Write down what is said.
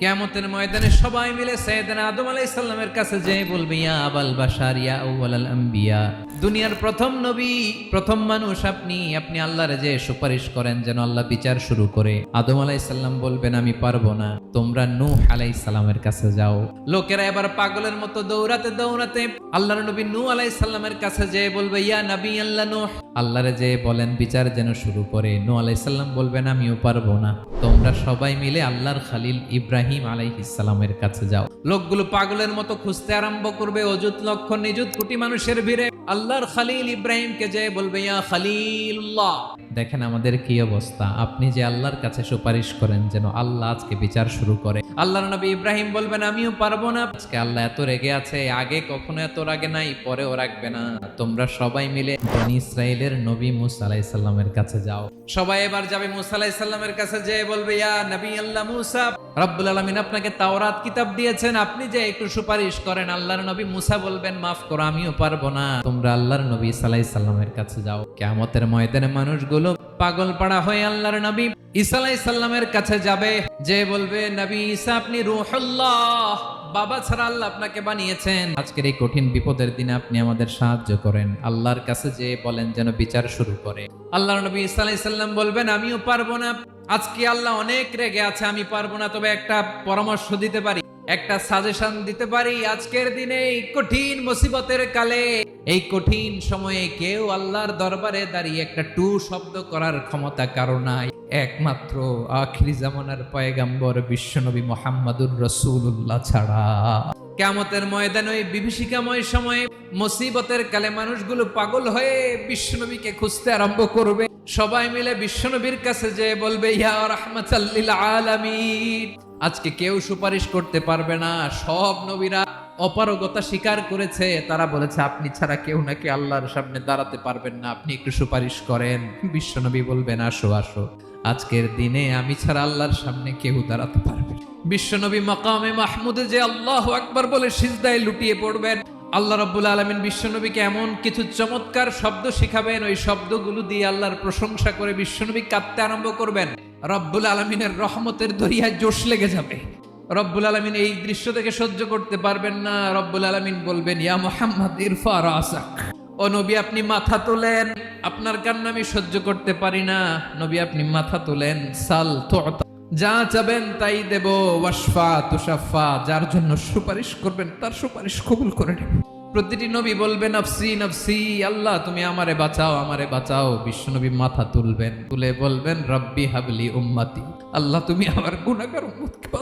কেয়ামতের ময়দানে সবাই মিলে সৈয়দনা আদম আলাইহিস সালামের কাছে যেয়ে বলবে, ইয়া আবাল বাশার, ইয়া আউয়ালাল আম্বিয়া। দুনিয়ার প্রথম নবী, প্রথম মানুষ আপনি আপনি আল্লাহর যে সুপারিশ করেন যেন আল্লাহ বিচার শুরু করে। আদম সালাম বলবেন, আমি পারব না, তোমরা নূহ আলাই সালামের কাছে যাও। লোকেরা এবার পাগলের মতো দৌড়াতে দৌড়াতে আল্লাহর নবী নূহ আলাইহিস সালামের কাছে যেয়ে বলবে, ইয়া নবী আল্লাহ নূহ। আল্লাহরে যে বলেন, বিচার যেন শুরু করে। নূহ আলাইহিস সালাম বলবেন, আমিও পারব না। তোমরা সবাই মিলে আল্লাহর খালিল ইব্রাহিম আলাইহিসালামের কাছে যাও। লোকগুলো পাগলের মতো খুঁজতে আরম্ভ করবে, অযুত লক্ষ নিযুত কোটি মানুষের ভিড়ে। আল্লাহর খালিল ইব্রাহিমকে যে বলবে, ইয়া খালিল্লাহ দেখেন আমাদের কি অবস্থা। আপনি যে আল্লাহর কাছে সুপারিশ করেন যেন আল্লাহ আজকে বিচার শুরু করে। আল্লাহর নবী ইব্রাহিম বলবেন, আমিও পারব না। আজকে আল্লাহ এত রেগে আছে, আগে কখনো এত রাগে নাই, পরেও রাখবে না। তোমরা সবাই মিলে বনি ইসরায়েলের নবী মুসা আলাইসাল্লামের কাছে যাও। সবাই এবার যাবে মুসা আলাইসাল্লামের কাছে, যে বলবে, ইয়া নবী আল্লাহ মুসা। রব্বুল আলমিন আপনাকে তাওরাত কিতাব দিয়েছেন। আপনি যে একটু সুপারিশ করেন, আল্লাহর নবী মুসা বলবেন, মাফ করো, আমিও পারব না। তোমরা আল্লাহর নবী সালাই সাল্লামের কাছে যাও। কেমতের ময়দানে মানুষগুলো পাগল পাড়া হয়ে আল্লাহর নবী ঈসা আলাই সাল্লামের কাছে যাবে। যে বলবে, নবী ঈসা, আপনি রুহুল্লাহ। বাবা ছাড়া আল্লাহ আপনাকে বানিয়েছেন। আজকের এই কঠিন বিপদের দিনে আপনি আমাদের সাহায্য করেন। আল্লাহর কাছে যে বলেন যেন বিচার শুরু করে। আল্লাহর নবী ঈসা আলাই সাল্লাম বলবেন, আমিও পারব না। আজকে আল্লাহ অনেক রেগে আছে, আমি পারব না, তবে একটা পরামর্শ দিতে পারি, একটা সাজেশন দিতে পারি। আজকের দিনে এই কঠিন মুসিবতের কালে, এই কঠিন সময়ে কেউ আল্লাহর দরবারে দাঁড়িয়ে একটা টু শব্দ করার ক্ষমতা কারও নাই। একমাত্র আখিরি জামানার পয়গাম্বর বিশ্বনবী মোহাম্মদুর রসুল্লাহ ছাড়া। কেমতের ময়দানে ওই বিভীষিকাময় সময়ে মুসিবতের কালে মানুষগুলো পাগল হয়ে বিশ্বনবীকে খুঁজতে আরম্ভ করবে। সবাই মিলে বিশ্বনবীর কাছে যে বলবে, ইয়া রাহমাতাল্লিল আলামিন। আজকে কেউ সুপারিশ করতে পারবে না। সব নবীরা অপারগতা স্বীকার করেছে। তারা বলেছে, আপনি ছাড়া কেউ নাকি আল্লাহর সামনে দাঁড়াতে পারবেন না। আপনি একটু সুপারিশ করেন। বিশ্বনবী বলবেন আসো আসো। আজকের দিনে আমি ছাড়া আল্লাহর সামনে কেউ দাঁড়াতে পারবে বিশ্বনবী মাকামে মাহমুদে যে আল্লাহ আকবার বলে সিজদায় লুটিয়ে পড়বেন। আল্লাহ রব্বুল আলমিন বিশ্বনবীকে এমন কিছু চমৎকার শব্দ শিখাবেন, ওই শব্দগুলো দিয়ে আল্লাহর প্রশংসা করে বিশ্বনবী কাঁদতে আরম্ভ করবেন। রব্বুল আলমিনের রহমতের দরিয়ায় জোশ লেগে যাবে। রব্বুল আলমিন এই দৃশ্য থেকে সহ্য করতে পারবেন না। রব্বুল আলমিন বলবেন, ইয়া মোহাম্মদ, ইরফা রাসাক। ও নবী, আপনি মাথা তোলেন। আপনার কান্না আমি সহ্য করতে পারি না। নবী, আপনি মাথা তোলেন। সাল তুতা যা চাবেন তাই দেব ওয়াসফা তুষাফা যার জন্য সুপারিশ করবেন, তার সুপারিশ কবুল করে নেব প্রতিটি নবী বলবেন নফসি নফসি, আল্লাহ, তুমি আমারে বাঁচাও আমারে বাঁচাও বিশ্বনবী মাথা তুলবেন, তুলে বলবেন, রব্বি হাবলি উম্মাতি আল্লাহ, তুমি আমার গুণাগার উম্মতকে।